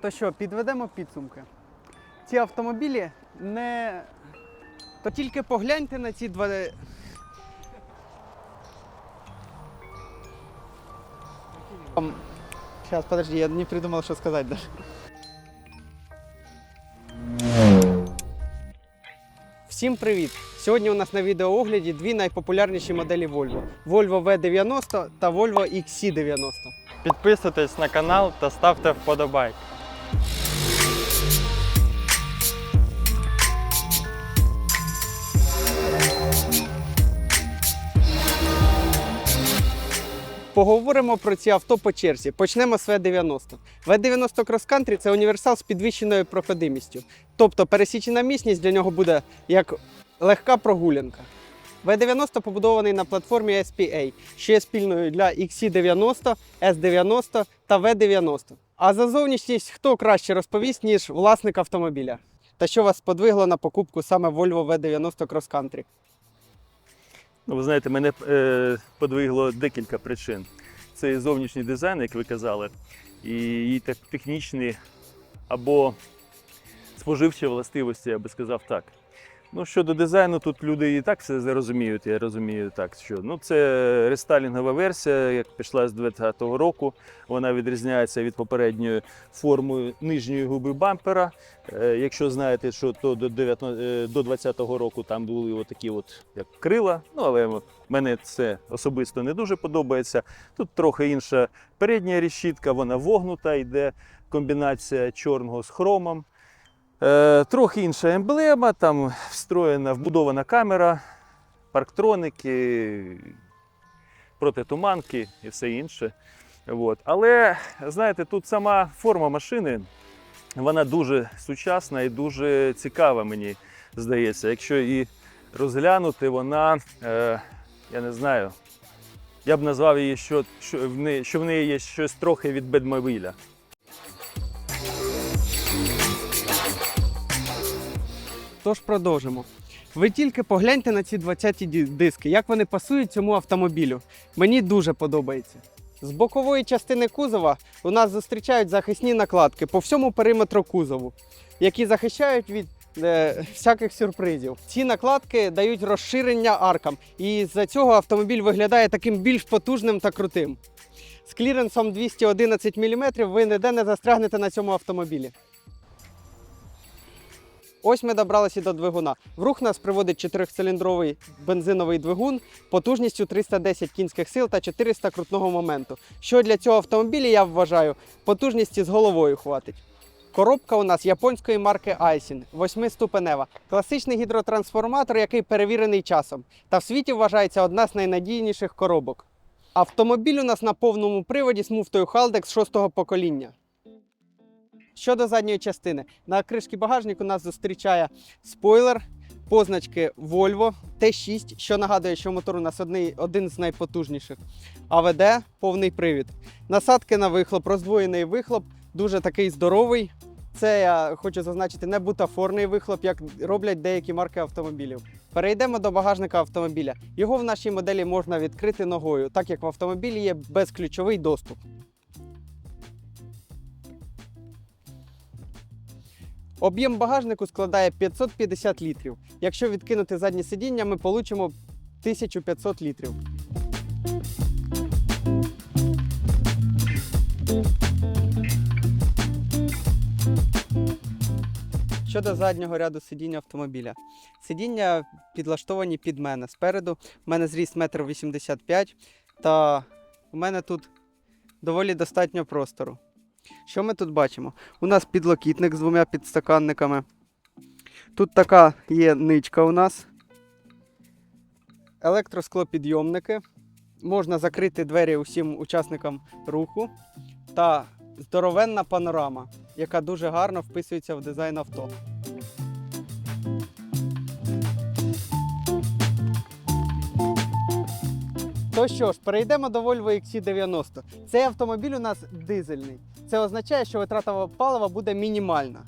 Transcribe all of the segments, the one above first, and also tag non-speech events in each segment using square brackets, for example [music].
То що, підведемо підсумки. Ці автомобілі не. То тільки погляньте на ці два. Сейчас, подожди, я не придумал, что сказать даже. Всім привіт! Сьогодні у нас на відеоогляді дві найпопулярніші моделі Volvo: Volvo V90 та Volvo XC90. Підписуйтесь на канал та ставте вподобайк. Поговоримо про ці авто по черзі. Почнемо з V90. V90 Cross Country – це універсал з підвищеною проходимістю. Тобто пересічена місність для нього буде як легка прогулянка. V90 побудований на платформі SPA, що є спільною для XC90, S90 та V90. А за зовнішність хто краще розповість, ніж власник автомобіля? Та що вас подвигло на покупку саме Volvo V90 Cross Country? Ну, ви знаєте, мене е, подвигло декілька причин. Це і зовнішній дизайн, як ви казали, і її технічні або споживчі властивості, я би сказав так. Ну, щодо дизайну, тут люди і так все розуміють, я розумію так, що ну, це рестайлінгова версія, як пішла з 2020 року. Вона відрізняється від попередньої формою нижньої губи бампера. Е, Якщо знаєте, що то до 19, е, 2020 року там були отакі от як крила. Ну але мене це особисто не дуже подобається. Тут трохи інша передня решітка, вона вогнута, йде комбінація чорного з хромом. Е, трохи інша емблема, там встроєна вбудована камера, парктроники, протитуманки і все інше. От. Але знаєте, тут сама форма машини вона дуже сучасна і дуже цікава, мені здається. Якщо її розглянути, вона, е, я не знаю, я б назвав її, що, що, в неї, що в неї є щось трохи від Бедмобіля. Тож продовжимо. Ви тільки погляньте на ці 20 ді- диски, як вони пасують цьому автомобілю. Мені дуже подобається. З бокової частини кузова у нас зустрічають захисні накладки по всьому периметру кузову, які захищають від е, всяких сюрпризів. Ці накладки дають розширення аркам, і з-за цього автомобіль виглядає таким більш потужним та крутим. З кліренсом 211 мм ви ніде не застрягнете на цьому автомобілі. Ось ми добралися до двигуна. В рух нас приводить 4-циліндровий бензиновий двигун потужністю 310 кінських сил та 400 крутного моменту. Що для цього автомобіля, я вважаю, потужності з головою хватить. Коробка у нас японської марки Aisin, 8-ступенева. Класичний гідротрансформатор, який перевірений часом. Та в світі вважається одна з найнадійніших коробок. Автомобіль у нас на повному приводі з муфтою Haldex 6-го покоління. Щодо задньої частини, на кришці багажнику нас зустрічає спойлер, позначки Volvo T6, що нагадує, що мотор у нас одний, один з найпотужніших. АВД повний привід. Насадки на вихлоп, роздвоєний вихлоп, дуже такий здоровий. Це я хочу зазначити не бутафорний вихлоп, як роблять деякі марки автомобілів. Перейдемо до багажника автомобіля. Його в нашій моделі можна відкрити ногою, так як в автомобілі є безключовий доступ. Об'єм багажнику складає 550 літрів. Якщо відкинути заднє сидіння, ми получимо 1500 літрів. Щодо заднього ряду сидіння автомобіля. Сидіння підлаштовані під мене. Спереду в мене зріст 1,85 м, та у мене тут доволі достатньо простору. Що ми тут бачимо? У нас підлокітник з двома підстаканниками. Тут така є ничка у нас. Електросклопідйомники. Можна закрити двері усім учасникам руху. Та здоровенна панорама, яка дуже гарно вписується в дизайн авто. То що ж, перейдемо до Volvo XC90. Цей автомобіль у нас дизельний. Це означає, що витрата палива буде мінімальна.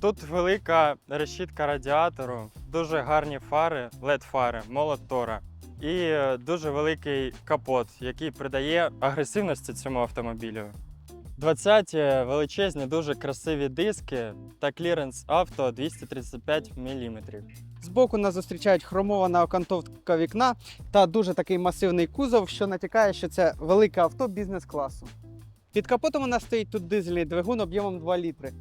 Тут велика решітка радіатору, дуже гарні фари, LED-фари, молот Тора. І е, дуже великий капот, який придає агресивності цьому автомобілю. 20 величезні, дуже красиві диски та кліренс авто 235 мм. Збоку нас зустрічають хромована окантовка вікна та дуже такий масивний кузов, що натякає, що це велике авто бізнес-класу. Під капотом у нас стоїть тут дизельний двигун об'ємом 2 літри.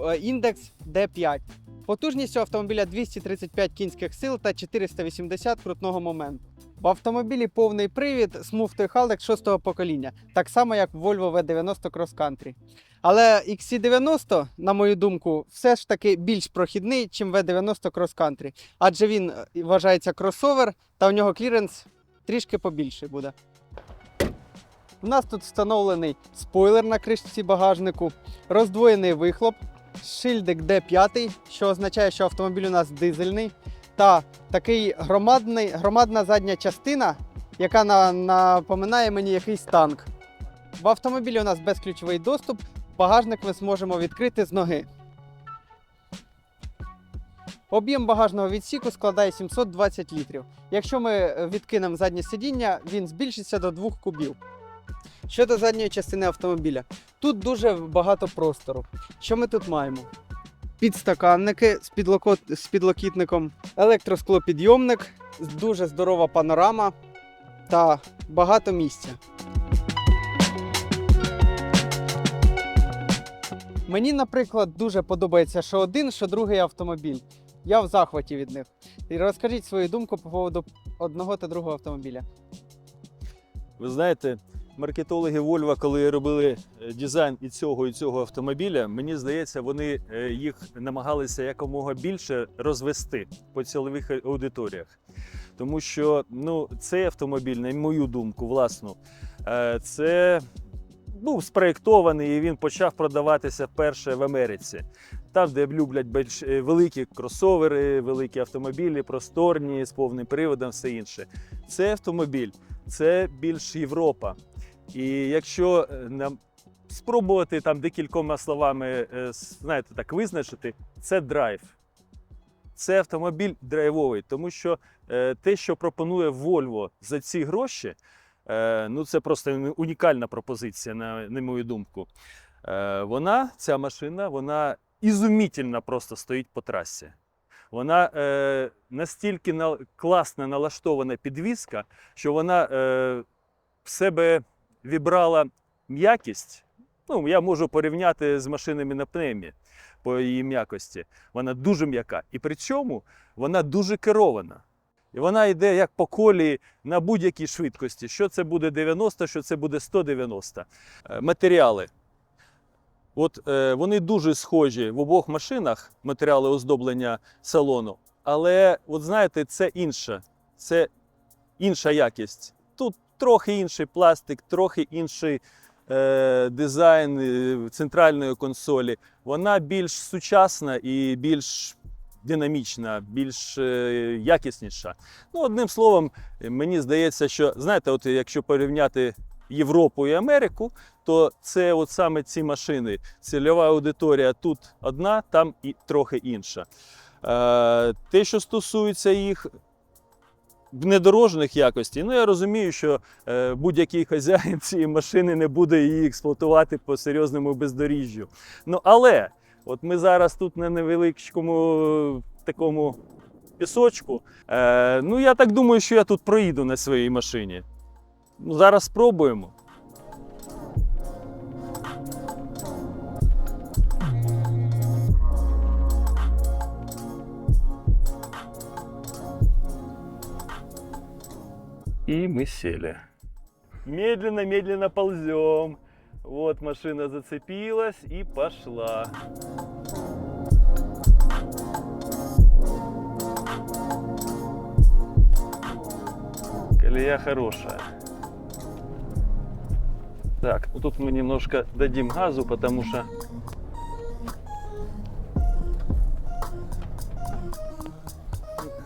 Е, Індекс D5. Потужність у автомобіля 235 кінських сил та 480 крутного моменту. В автомобілі повний привід з муфтою Haldex 6 покоління, так само як в Volvo V90 Cross Country. Але XC90, на мою думку, все ж таки більш прохідний, ніж V90 Cross Country. Адже він е, вважається кросовер, та у нього кліренс трішки побільший буде. У нас тут встановлений спойлер на кришці багажнику, роздвоєний вихлоп, шильдик D5, що означає, що автомобіль у нас дизельний, та такий громадний, громадна задня частина, яка на, напоминає мені якийсь танк. В автомобілі у нас безключовий доступ, багажник ми зможемо відкрити з ноги. Об'єм багажного відсіку складає 720 літрів. Якщо ми е, відкинемо заднє сидіння, він збільшиться до 2 кубів. Щодо задньої частини автомобіля, тут дуже багато простору. Що ми тут маємо? Підстаканники з, підлоко- з підлокітником, електросклопідйомник, дуже здорова панорама та багато місця. Мені, наприклад, дуже подобається що один, що другий автомобіль. Я в захваті від них. І розкажіть свою думку по поводу одного та другого автомобіля. Ви знаєте, маркетологи Volvo, коли робили е, дизайн і цього, і цього автомобіля, мені здається, вони е, їх намагалися якомога більше розвести по цілових аудиторіях. Тому що ну, цей автомобіль, на мою думку, власну, е, це був спроєктований і він почав продаватися вперше в Америці. Там, де люблять більш великі кросовери, великі автомобілі, просторні, з повним приводом, все інше. Цей автомобіль це більш Європа. І якщо е, спробувати там декількома словами, е, знаєте, так визначити, це драйв. Це автомобіль драйвовий, тому що е, те, що пропонує Volvo за ці гроші, ну це просто унікальна пропозиція, на, на мою думку. Вона, ця машина, вона ізумітельно просто стоїть по трасі. Вона е, настільки на, класно налаштована підвізка, що вона е, в себе вібрала м'якість. Ну, я можу порівняти з машинами на пневмі по її м'якості. Вона дуже м'яка. І при цьому вона дуже керована. І вона йде як по колії на будь-якій швидкості. Що це буде 90, що це буде 190. Е, Матеріали. От е, вони дуже схожі в обох машинах, матеріали оздоблення салону. Але, от знаєте, це інша, це інша якість. Тут трохи інший пластик, трохи інший е, дизайн е, центральної консолі. Вона більш сучасна і більш динамічна, більш е, якісніша. Ну, одним словом, мені здається, що знаєте, от якщо порівняти Європу і Америку, то це от саме ці машини. Цільова аудиторія тут одна, там і трохи інша. Е, те, що стосується їх внедорожних якостей, ну я розумію, що е, будь-який хазяїн цієї машини не буде її експлуатувати по серйозному бездоріжжю. Ну але от ми зараз тут на невеличкому е, такому пісочку. Е, ну я так думаю, що я тут проїду на своїй машині. Ну, зараз спробуємо. И мы сели. Медленно-медленно ползем. Вот машина зацепилась и пошла. Колея хорошая. Так, ну тут мы немножко дадим газу, потому что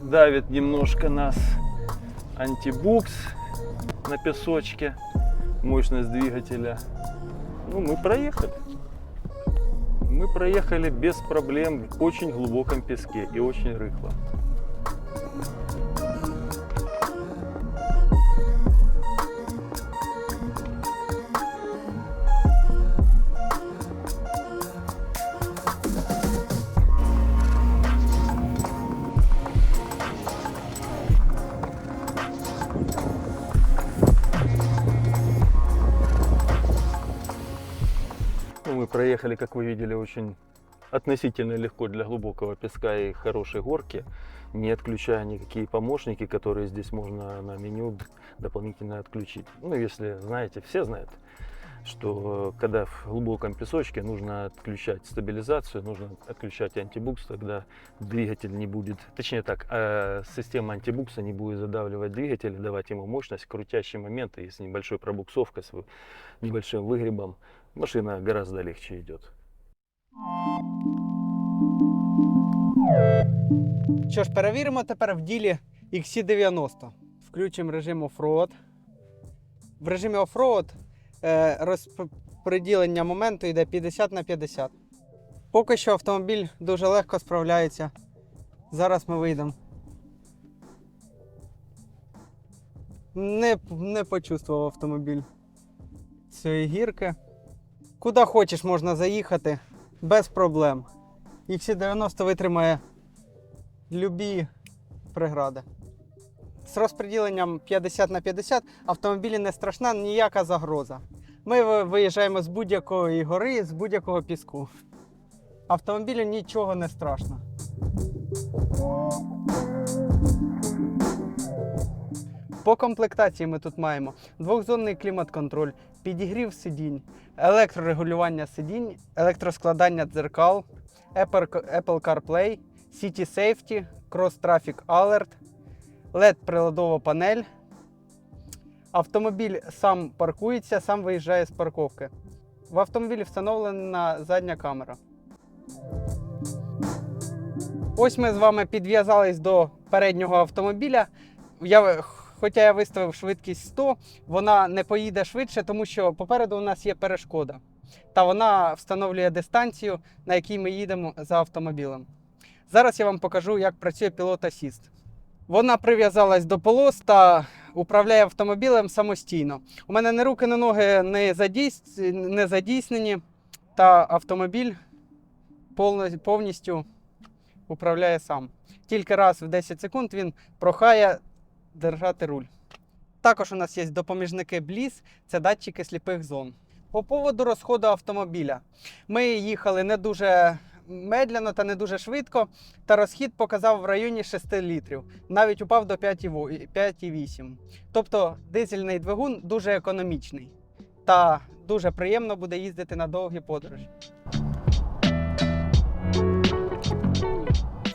давит немножко нас антибукс на песочке, мощность двигателя. Ну, мы проехали. Мы проехали без проблем в очень глубоком песке и очень рыхло. Проехали, как вы видели, очень относительно легко для глубокого песка и хорошей горки, не отключая никакие помощники, которые здесь можно на меню дополнительно отключить. Ну, если знаете, все знают, что э, когда в глубоком песочке нужно отключать стабилизацию, нужно отключать антибукс, тогда двигатель не будет, точнее так, э, система антибукса не будет задавливать двигатель, давать ему мощность, крутящий момент, и с небольшой пробуксовкой, с небольшим выгребом машина гораздо легче идет. Що ж, перевіримо тепер в ділі XC90. Включимо режим оффроад. В режимі оффроад е, розподілення моменту йде 50 на 50. Поки що автомобіль дуже легко справляється. Зараз ми вийдемо. Не, не почувствував автомобіль цієї гірки. Куди хочеш можна заїхати без проблем. XC90 витримає любі прегради. З розподіленням 50 на 50 автомобілі не страшна ніяка загроза. Ми виїжджаємо з будь-якої гори, з будь-якого піску. Автомобілю нічого не страшно. По комплектації ми тут маємо двохзонний клімат-контроль, підігрів сидінь, електрорегулювання сидінь, електроскладання дзеркал, Apple CarPlay, City Safety, Cross Traffic Alert, LED приладова панель. Автомобіль сам паркується, сам виїжджає з парковки. В автомобілі встановлена задня камера. Ось ми з вами підв'язались до переднього автомобіля. Я, хоча я виставив швидкість 100, вона не поїде швидше, тому що попереду у нас є перешкода. Та вона встановлює дистанцію, на якій ми їдемо за автомобілем. Зараз я вам покажу, як працює пілот Assist. Вона прив'язалась до полос та управляє автомобілем самостійно. У мене ні руки, ні ноги не, задійс... не задійснені, та автомобіль повністю управляє сам. Тільки раз в 10 секунд він прохає держати руль. Також у нас є допоміжники Bliss, це датчики сліпих зон. По поводу розходу автомобіля. Ми їхали не дуже медляно та не дуже швидко, та розхід показав в районі 6 літрів. Навіть упав до 5,8. 5,8. Тобто дизельний двигун дуже економічний та дуже приємно буде їздити на довгі подорожі.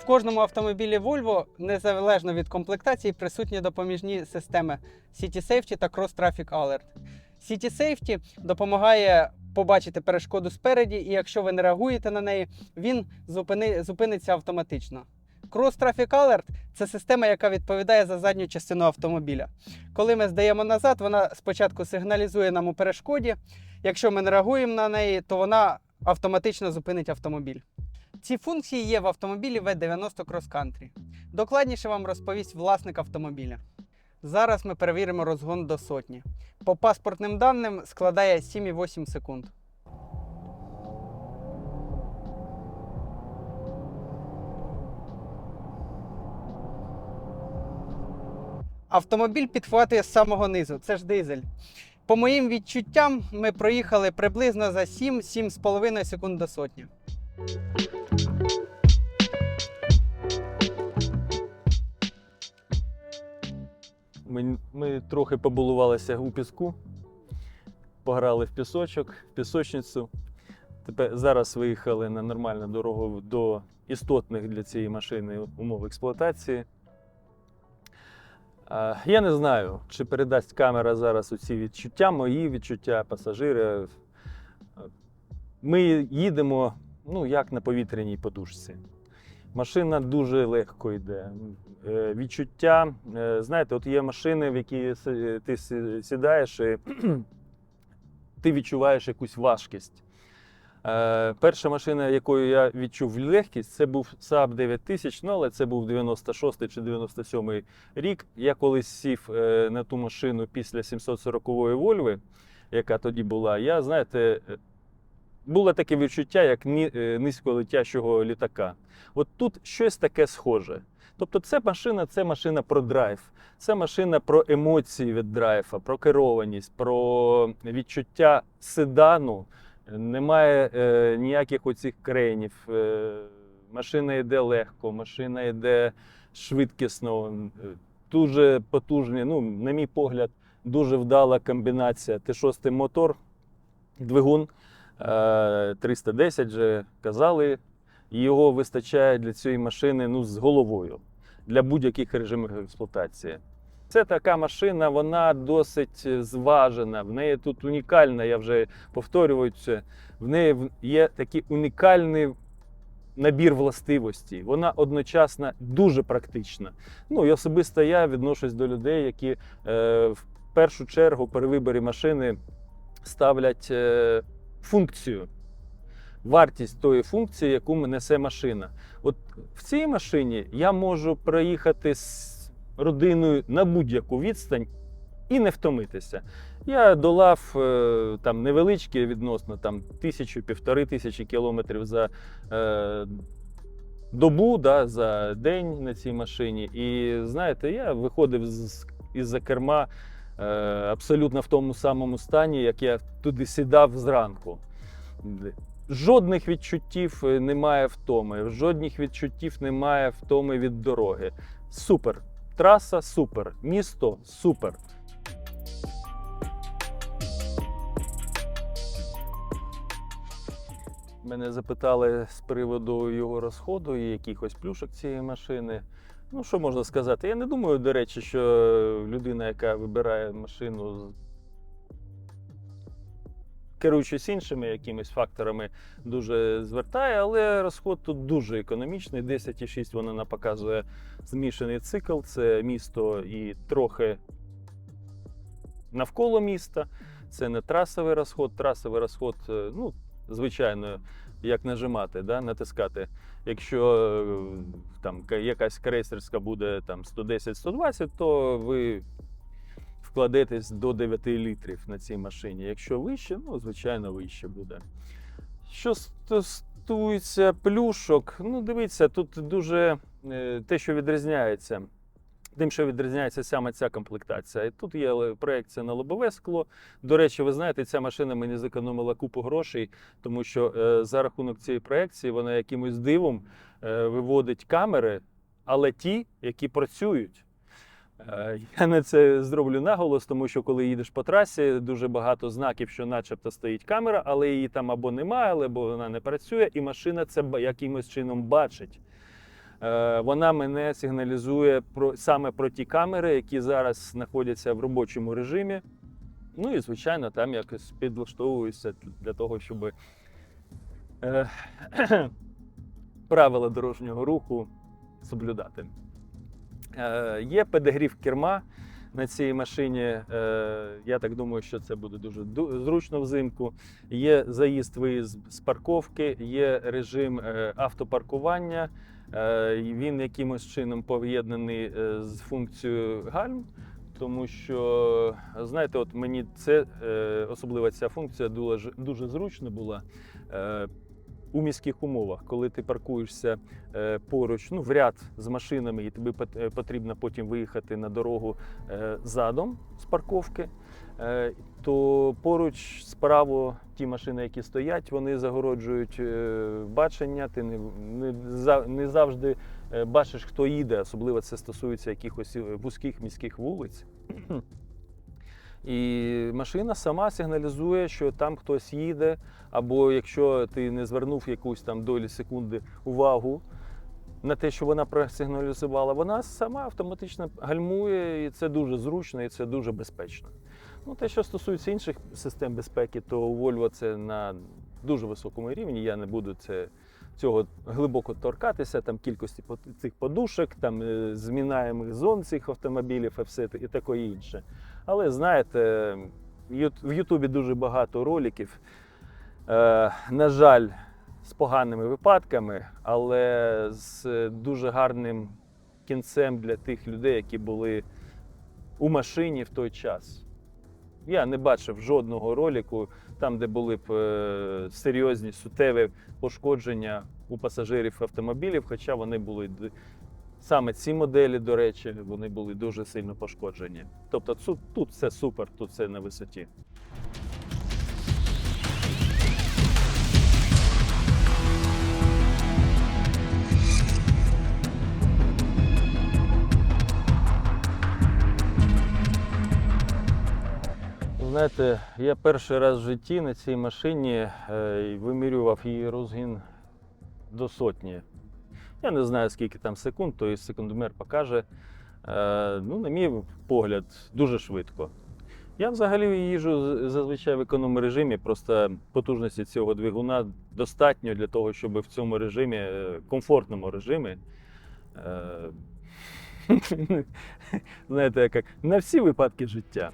В кожному автомобілі Volvo, незалежно від комплектації, присутні допоміжні системи City Safety та Cross Traffic Alert. City Safety допомагає побачити перешкоду спереді, і якщо ви не реагуєте на неї, він зупини, зупиниться автоматично. Cross Traffic Alert це система, яка відповідає за задню частину автомобіля. Коли ми здаємо назад, вона спочатку сигналізує нам у перешкоді. Якщо ми не реагуємо на неї, то вона автоматично зупинить автомобіль. Ці функції є в автомобілі V90 Cross Country. Докладніше вам розповість власник автомобіля. Зараз ми перевіримо розгон до сотні. По паспортним даним складає 7,8 секунд. Автомобіль підхватує з самого низу, це ж дизель. По моїм відчуттям, ми проїхали приблизно за 7-7,5 секунд до сотні. Ми, ми трохи побулувалися у піску, пограли в пісочок, в пісочницю. Тепер зараз виїхали на нормальну дорогу до істотних для цієї машини умов експлуатації. Я не знаю, чи передасть камера зараз оці відчуття, мої відчуття пасажири. Ми їдемо ну, як на повітряній подушці. Машина дуже легко йде. Е, Відчуття, е, знаєте, от є машини, в які ти сідаєш і [clears throat] ти відчуваєш якусь важкість. Е, Перша машина, якою я відчув легкість, це був Saab 9000, ну, але це був 96 чи 97 рік. Я колись сів на ту машину після 740-ї Вольви, яка тоді була. Я, знаєте, було таке відчуття, як е, низьколетящого літака. От тут щось таке схоже. Тобто, це машина, це машина про драйв, це машина про емоції від драйва, про керованість, про відчуття седану немає е, ніяких оцих кренів. Е, машина йде легко, машина йде швидкісно, е, дуже потужні. Ну, на мій погляд, дуже вдала комбінація. Т6 мотор, двигун 310 вже казали. Його вистачає для цієї машини ну, з головою для будь-яких режимів експлуатації. Це така машина, вона досить зважена. В неї тут унікальна, я вже повторюю це. В неї є такий унікальний набір властивостей. Вона одночасно дуже практична. Ну і особисто я відношусь до людей, які е, в першу чергу при виборі машини ставлять е, функцію. Вартість тої функції, яку несе машина. От в цій машині я можу проїхати з родиною на будь-яку відстань і не втомитися. Я долав е, там невеличкі відносно там тисячу, півтори тисячі кілометрів за е, добу, да, за день на цій машині. І знаєте, я виходив з, із-за керма абсолютно в тому самому стані, як я туди сідав зранку. Жодних відчуттів е, немає втоми, жодних відчуттів немає втоми від дороги. Супер. Траса супер. Місто супер. Мене запитали з приводу його розходу і якихось плюшок цієї машини. Ну, що можна сказати? Я не думаю, до речі, що людина, яка вибирає машину, керуючись іншими якимись факторами, дуже звертає, але розход тут дуже економічний. 10,6 вона нам показує змішаний цикл. Це місто і трохи навколо міста. Це не трасовий розход. Трасовий розход, е, ну, звичайно, як нажимати, да, натискати. Якщо е, там якась крейсерська буде там 110-120, то ви вкладетесь до 9 літрів на цій машині. Якщо вище, ну звичайно вище буде. Що стосується плюшок, ну дивіться, тут дуже е, те, що відрізняється. Тим, що відрізняється саме ця комплектація. І тут є проекція на лобове скло. До речі, ви знаєте, ця машина мені зекономила купу грошей, тому що е, за рахунок цієї проекції вона якимось дивом е, виводить камери, але ті, які працюють. Е, Я на це зроблю наголос, тому що коли їдеш по трасі, дуже багато знаків, що начебто стоїть камера, але її там або немає, або вона не працює, і машина це якимось чином бачить. Е, Вона мене сигналізує про саме про ті камери, які зараз знаходяться в робочому режимі. Ну і звичайно, там якось підлаштовуюся для того, щоб е, [clears throat] правила дорожнього руху соблюдати. Е, є підігрів керма на цій машині. Е, я так думаю, що це буде дуже зручно взимку. Є заїзд-виїзд з парковки, є режим е, автопаркування. Е, Він якимось чином поєднаний е, з функцією гальм. Тому що, знаєте, от мені це е, особливо ця функція дуже, зручна була у міських умовах, коли ти паркуєшся поруч, ну, в ряд з машинами, і тобі потрібно потім виїхати на дорогу задом з парковки. Е, То поруч справа ті машини, які стоять, вони загороджують е, бачення. Ти не, не, завжди е, бачиш, хто їде, особливо це стосується якихось вузьких міських вулиць. [clears throat] І машина сама сигналізує, що там хтось їде, або якщо ти не звернув якусь там долі секунди увагу на те, що вона просигналізувала, вона сама автоматично гальмує, і це дуже зручно і це дуже безпечно. Ну, те, що стосується інших систем безпеки, то у Volvo це на дуже високому рівні. Я не буду це, цього глибоко торкатися, там кількості цих подушок, там е, змінаємих зон цих автомобілів і все і таке інше. Але знаєте, в Ютубі дуже багато роликів. Е, на жаль, з поганими випадками, але з е, дуже гарним кінцем для тих людей, які були у машині в той час. Я не бачив жодного роліку, там, де були б е, серйозні сутеві пошкодження у пасажирів автомобілів, хоча вони були саме ці моделі, до речі, вони були дуже сильно пошкоджені. Тобто тут, тут все супер, тут все на висоті. Знаєте, я перший раз в житті на цій машині е, вимірював її розгін до сотні. Я не знаю, скільки там секунд, то секундомер покаже. Е, ну, на мій погляд, дуже швидко. Я взагалі їжджу з- зазвичай в економному режимі, просто потужності цього двигуна достатньо для того, щоб в цьому режимі, е, комфортному режимі, [laughs] знаєте, як на всі випадки життя.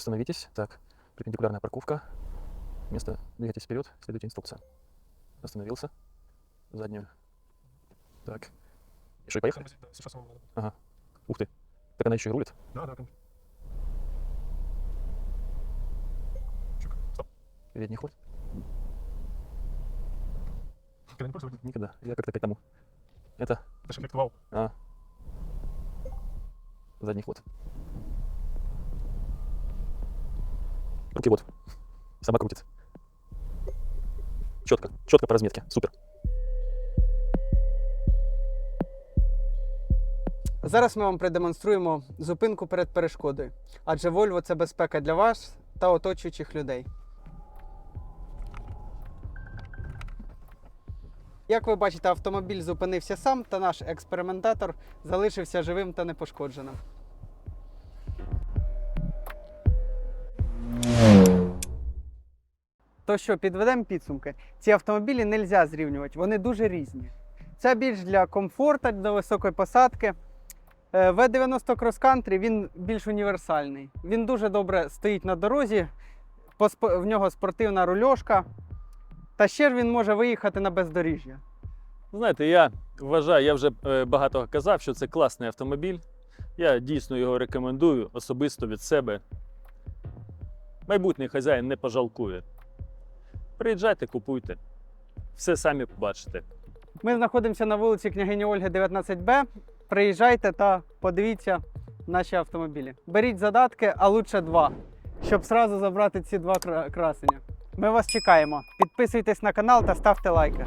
Остановитесь. Так, перпендикулярная парковка. Место двигайтесь вперед, следуйте инструкция. Остановился. Заднюю. Так. Что, и поехали? Сейчас вам надо. Ага. Ух ты. Так она еще и рулит. Да, да, конечно. Чук, стоп. Передний ход. Когда не пользователь. Никогда. Я как-то к этому. Это Это же вау. а. задний ход. Руки вот. Сама крутит. Четко. Четко по разметке. Супер. Зараз ми вам продемонструємо зупинку перед перешкодою, адже Volvo це безпека для вас та оточуючих людей. Як ви бачите, автомобіль зупинився сам, та наш експериментатор залишився живим та непошкодженим. То що, підведемо підсумки. Ці автомобілі не можна зрівнювати, вони дуже різні. Це більш для комфорту, для високої посадки. Е, V90 Cross Country він більш універсальний. Він дуже добре стоїть на дорозі, в нього спортивна рульошка. Та ще ж він може виїхати на бездоріжжя. Знаєте, я вважаю, я вже е, багато казав, що це класний автомобіль. Я дійсно його рекомендую особисто від себе. Майбутній хазяїн не пожалкує. Приїжджайте, купуйте. Все самі побачите. Ми знаходимося на вулиці княгині Ольги 19Б. Приїжджайте та подивіться наші автомобілі. Беріть задатки, а лучше два, щоб зразу забрати ці два красення. Ми вас чекаємо. Підписуйтесь на канал та ставте лайки.